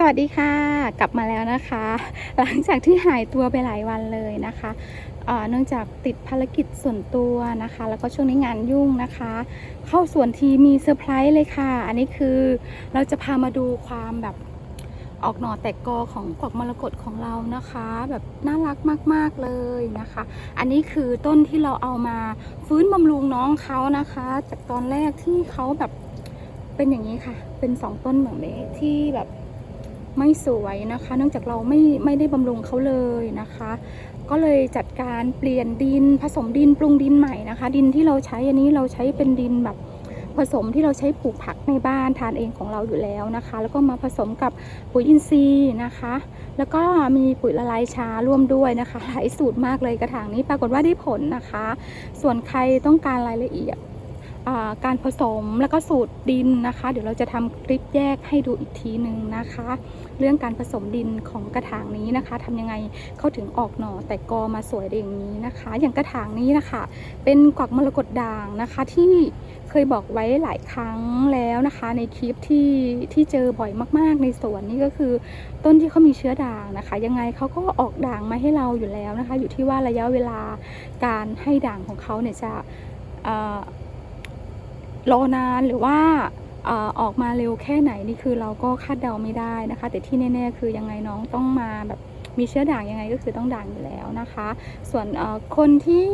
สวัสดีค่ะ กลับมาแล้วนะคะ หลังจากที่หายตัวไปหลายวันเลยนะคะเนื่องจากติดภารกิจส่วนตัวนะคะ แล้วก็ช่วงนี้งานยุ่งนะคะ เข้าสวนทีมีเซอร์ไพรส์เลยค่ะ อันนี้คือเราจะพามาดูความแบบออกหน่อแตกกอของกวักมรกตของเรานะคะ แบบน่ารักมาก ๆ เลยนะคะ อันนี้คือต้นที่เราเอามาฟื้นบำรุงน้องเขานะคะ จากตอนแรกที่เขาแบบเป็นอย่างนี้ค่ะ เป็นสองต้นแบบนี้ที่แบบ ไม่สวยนะคะ เนื่องจากเราไม่ไม่ได้บำรุงเขาเลยนะคะ ก็เลยจัดการเปลี่ยนดินผสมดินปรุงดินใหม่นะคะ ดินที่เราใช้อันนี้เราใช้เป็นดินแบบผสมที่เราใช้ปลูกผักในบ้านทานเองของเราอยู่แล้วนะคะ แล้วก็มาผสมกับปุ๋ยอินทรีย์นะคะ แล้วก็มีปุ๋ยละลายช้าร่วมด้วยนะคะหลายสูตรมากเลยกระถางนี้ปรากฏว่าได้ผลนะคะ ส่วนใครต้องการรายละเอียด การผสมแล้วก็สูตรดินนะคะ เดี๋ยวเราจะทำคลิปแยกให้ดูอีกทีหนึ่งนะคะ เรื่องการผสมดินของกระถางนี้นะคะทำยังไงเขาถึงออกหน่อแต่กอมาสวยได้อย่างนี้นะคะ อย่างกระถางนี้นะคะ เป็นกวักมรกตด่างนะคะที่เคยบอกไว้หลายครั้งแล้วนะคะ ในคลิปที่ที่เจอบ่อยมาก ๆ ในสวนนี่ก็คือ ต้นที่เขามีเชื้อด่างนะคะ ยังไงเขาก็ออกด่างมาให้เราอยู่แล้วนะคะ อยู่ที่ว่าระยะเวลาการให้ด่างของเขาเนี่ยจะ รอนานหรือว่าออกมาเร็วแค่ไหนนี่คือเราก็คาดเดาไม่ได้นะคะ แต่ที่แน่ๆคือยังไงน้องต้องมาแบบมีเชื้อด่างยังไงก็คือต้องด่างอยู่แล้วนะคะ ส่วนคนที่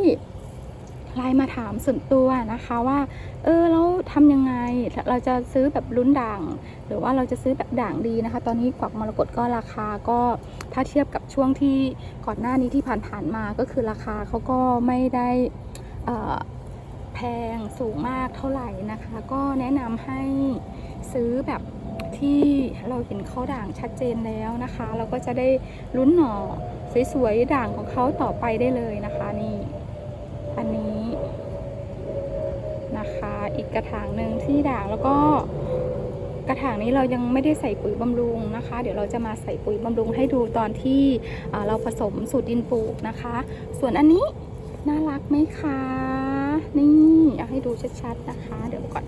ไลน์มาถามส่วนตัวนะคะว่า เออแล้วทำยังไงเราจะซื้อแบบลุ้นด่าง หรือว่าเราจะซื้อแบบด่างดีนะคะ ตอนนี้กวักมรกตก็ราคาก็ถ้าเทียบกับช่วงที่ก่อนหน้านี้ที่ผ่านๆมาก็คือราคาเขาก็ไม่ได้อ่อแพ งสูงมากเท่าไหร่นะคะ ก็แนะนำให้ซื้อแบบที่เราเห็นเขาด่างชัดเจนแล้วนะคะ เราก็จะได้ลุ้นหน่อสวยๆด่างของเขาต่อไปได้เลยนะคะนี่อันนี้นะคะ อีกกระถางหนึ่งที่ด่างแล้วก็กระถางนี้เรายังไม่ได้ใส่ปุ๋ยบำรุงนะคะ เดี๋ยวเราจะมาใส่ปุ๋ยบำรุงให้ดูตอนที่เอ่อเราผสมสูตรดินปลูกนะคะ ส่วนอันนี้น่ารักไหมคะ นี่เอาให้ดูชัดๆนะคะ เดี๋ยวก่อน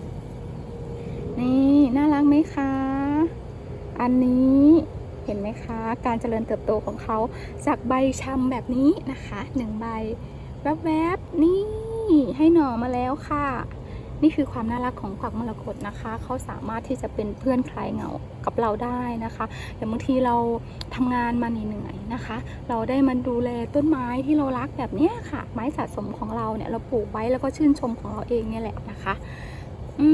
นี่น่ารักไหมคะ อันนี้เห็นไหมคะ การเจริญเติบโตของเขาจากใบชำแบบนี้นะคะหนึ่งใบแวบๆนี่ให้หน่อมาแล้วค่ะ นี่คือความน่ารักของกวักมรกตนะคะ เขาสามารถที่จะเป็นเพื่อนคลายเหงากับเราได้นะคะอย่าบางทีเราทำงานมาเหนื่อยๆนะคะ เราได้มาดูแลต้นไม้ที่เรารักแบบนี้ค่ะ ไม้สะสมของเราเนี่ยเราปลูกไว้แล้วก็ชื่นชมของเราเองเนี่ยแหละนะคะ อื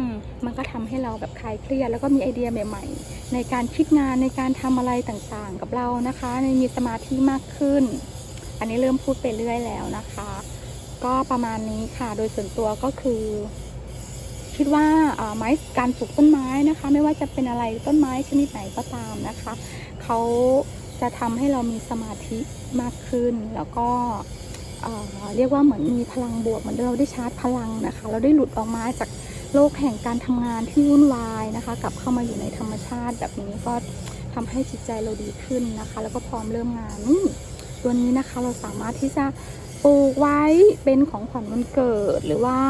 มมันก็ทำให้เราแบบคลายเครียดแล้วก็มีไอเดียใหม่ ๆ ในการคิดงานในการทำอะไรต่างๆ กับเรานะคะ ในมีสมาธิมากขึ้น อันนี้เริ่มพูดไปเรื่อยแล้วนะคะ ก็ประมาณนี้ค่ะ โดยส่วนตัวก็คือ คิดว่าไม้การปลูกต้นไม้นะคะ ไม่ว่าจะเป็นอะไรต้นไม้ชนิดไหนก็ตามนะคะเขาจะทำให้เรามีสมาธิมากขึ้น แล้วก็เรียกว่าเหมือนมีพลังบวกเหมือนเราได้ชาร์จพลังนะคะ เราได้หลุดออกมาจากโลกแห่งการทำงานที่วุ่นวายนะคะ กลับเข้ามาอยู่ในธรรมชาติแบบนี้ก็ทำให้จิตใจเราดีขึ้นนะคะ แล้วก็พร้อมเริ่มงานนี่ตัวนี้นะคะเราสามารถที่จะ ลูกไว้เป็นของขวัญวันเกิดหรือว่า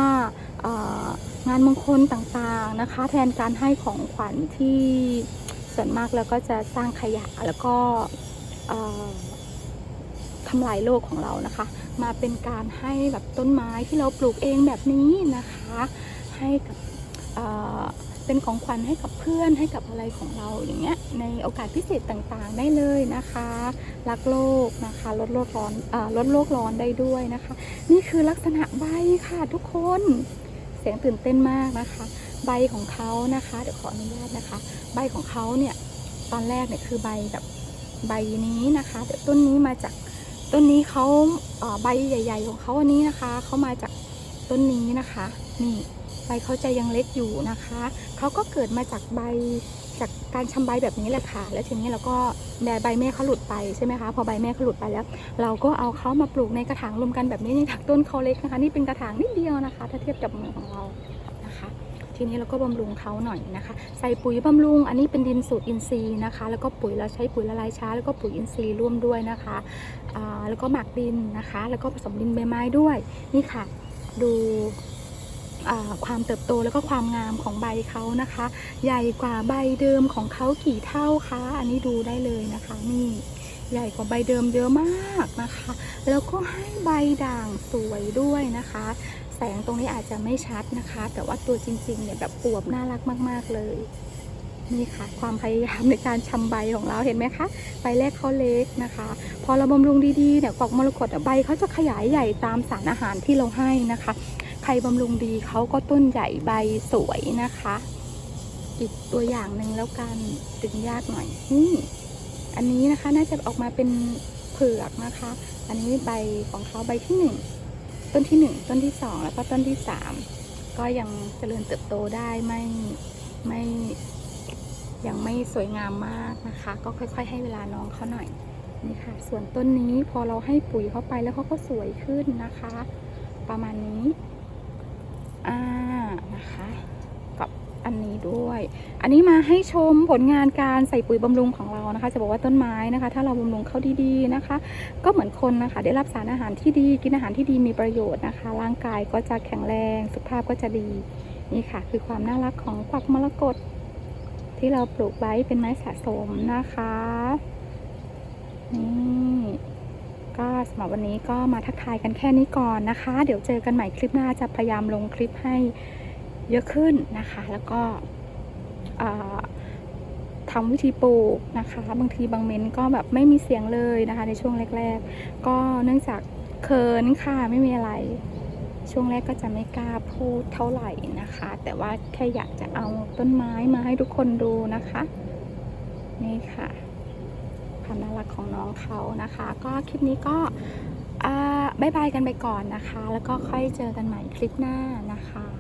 งานมงคลต่างๆนะคะ แทนการให้ของขวัญที่ส่วนมากแล้วก็จะสร้างขยะแล้วก็ทำลายโลกของเรานะคะ มาเป็นการให้แบบต้นไม้ที่เราปลูกเองแบบนี้นะคะ ให้กับ เป็นของขวัญให้กับเพื่อนให้กับอะไรของเราอย่างเงี้ยในโอกาสพิเศษต่างๆได้เลยนะคะ รักโลกนะคะลดโลกร้อนอลดโลกร้อนได้ด้วยนะคะ นี่คือลักษณะใบค่ะทุกคนเสียงตื่นเต้นมากนะคะ ใบของเขานะคะเดี๋ยวขออนุญาตนะคะ ใบของเขาเนี่ยตอนแรกเนี่ยคือใบแบบใบนี้นะคะเดี๋ยวต้นนี้มาจากต้นนี้เขาใบใหญ่ ๆ ของเขาอันนี้นะคะเขามาจากต้นนี้นะคะนี่ ใบเขาจะยังเล็กอยู่นะคะ เขาก็เกิดมาจากใบจากการชำใบแบบนี้แหละค่ะ แล้วทีนี้เราก็แบใบแม่เขาหลุดไปใช่ไหมคะ พอใบแม่เขาหลุดไปแล้ว เราก็เอาเขามาปลูกในกระถางรวมกันแบบนี้ในถักต้นเขาเล็กนะคะ นี่เป็นกระถางนิดเดียวนะคะ ถ้าเทียบกับมือของเรานะคะ ทีนี้เราก็บำรุงเขาหน่อยนะคะ ใส่ปุ๋ยบำรุง อันนี้เป็นดินสูตรอินทรีย์นะคะ แล้วก็ปุ๋ยเราใช้ปุ๋ยละลายช้า แล้วก็ปุ๋ยอินทรีย์ร่วมด้วยนะคะแล้วก็หมักดินนะคะ แล้วก็ผสมดินใบไม้ด้วย นี่ค่ะ ดู ความเติบโตแล้วก็ความงามของใบเขานะคะ ใหญ่กว่าใบเดิมของเขากี่เท่าคะ อันนี้ดูได้เลยนะคะนี่ใหญ่กว่าใบเดิมเยอะมากนะคะ แล้วก็ให้ใบด่างสวยด้วยนะคะ แสงตรงนี้อาจจะไม่ชัดนะคะ แต่ว่าตัวจริงๆเนี่ยแบบอวบน่ารักมาก ๆ เลยนี่ค่ะ ความพยายามในการชำใบของเราเห็นไหมคะใบแรกเขาเล็กนะคะ พอเราบำรุงดีๆเนี่ยกอกมรกตใบเขาจะขยายใหญ่ตามสารอาหารที่เราให้นะคะ ครบำรุงดีเขาก็ต้นใหญ่ใบสวยนะคะ อีกตัวอย่างหนึ่งแล้วกันดึงยากหน่อยนี่อันนี้นะคะน่าจะออกมาเป็นเผือกนะคะ อันนี้ใบของเขาใบที่หนึ่งต้นที่หนึ่งต้นที่สองแล้วก็ต้นที่สามก็ยังเจริญเติบโตได้ไม่ไม่ยังไม่สวยงามมากนะคะ ก็ค่อย ๆ ให้เวลาน้องเขาหน่อยนี่ค่ะ ส่วนต้นนี้พอเราให้ปุ๋ยเข้าไปแล้วเขาก็สวยขึ้นนะคะ ประมาณนี้ อ่า นะคะ กับอันนี้ ด้วย อันนี้มาให้ชมผลงานการใส่ปุ๋ยบำรุงของเรานะคะ จะบอกว่าต้นไม้นะคะ ถ้าเราบำรุงเขาดีๆนะคะ ก็เหมือนคนนะคะ ได้รับสารอาหารที่ดี กินอาหารที่ดีมีประโยชน์นะคะ ร่างกายก็จะแข็งแรง สุขภาพก็จะดีนี่ค่ะ คือความน่ารักของกวักมรกตที่เราปลูกไว้เป็นไม้สะสมนะคะนี่ก็สำหรับวันนี้ก็มาทักทายกันแค่นี้ก่อนนะคะ เดี๋ยวเจอกันใหม่คลิปหน้าจะพยายามลงคลิปให้ เยอะขึ้นนะคะ แล้วก็ทำวิธีปลูกนะคะ บางทีบางเม้นก็แบบไม่มีเสียงเลยนะคะ ในช่วงแรก ๆ ก็เนื่องจากเขินค่ะไม่มีอะไร ช่วงแรกก็จะไม่กล้าพูดเท่าไหร่นะคะ แต่ว่าแค่อยากจะเอาต้นไม้มาให้ทุกคนดูนะคะ นี่ค่ะความน่ารักของน้องเขานะคะ ก็คลิปนี้ก็อ่าบายบายกันไปก่อนนะคะ แล้วก็ค่อยเจอกันใหม่คลิปหน้านะคะ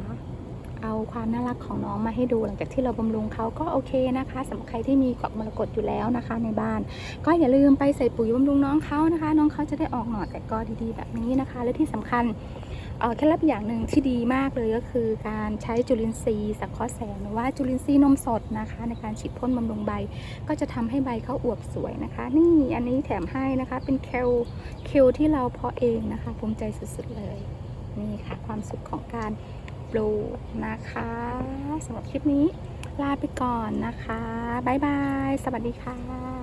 เอาความน่ารักของน้องมาให้ดูหลังจากที่เราบำรุงเขาก็โอเคนะคะสำหรับใครที่มีกวักมรกตอยู่แล้วนะคะ ในบ้าน ก็อย่าลืมไปใส่ปุ๋ยบำรุงน้องเขานะคะ น้องเขาจะได้ออกหน่อแต่ก็ดีๆ แบบนี้นะคะ และที่สำคัญเออเคล็ดลับอย่างหนึ่งที่ดีมากเลยก็คือการใช้จุลินทรีย์สังเคราะห์แสงหรือว่าจุลินทรีย์นมสดนะคะ ในการฉีดพ่นบำรุงใบ ก็จะทำให้ใบเขาอวบสวยนะคะ นี่อันนี้แถมให้นะคะเป็นเคลเคลที่เราเพาะเองนะคะภูมิใจสุดๆเลยนี่ค่ะความสุขของการ ปลูกนะคะสำหรับคลิปนี้ลาไปก่อนนะคะ บ๊ายบาย สวัสดีค่ะ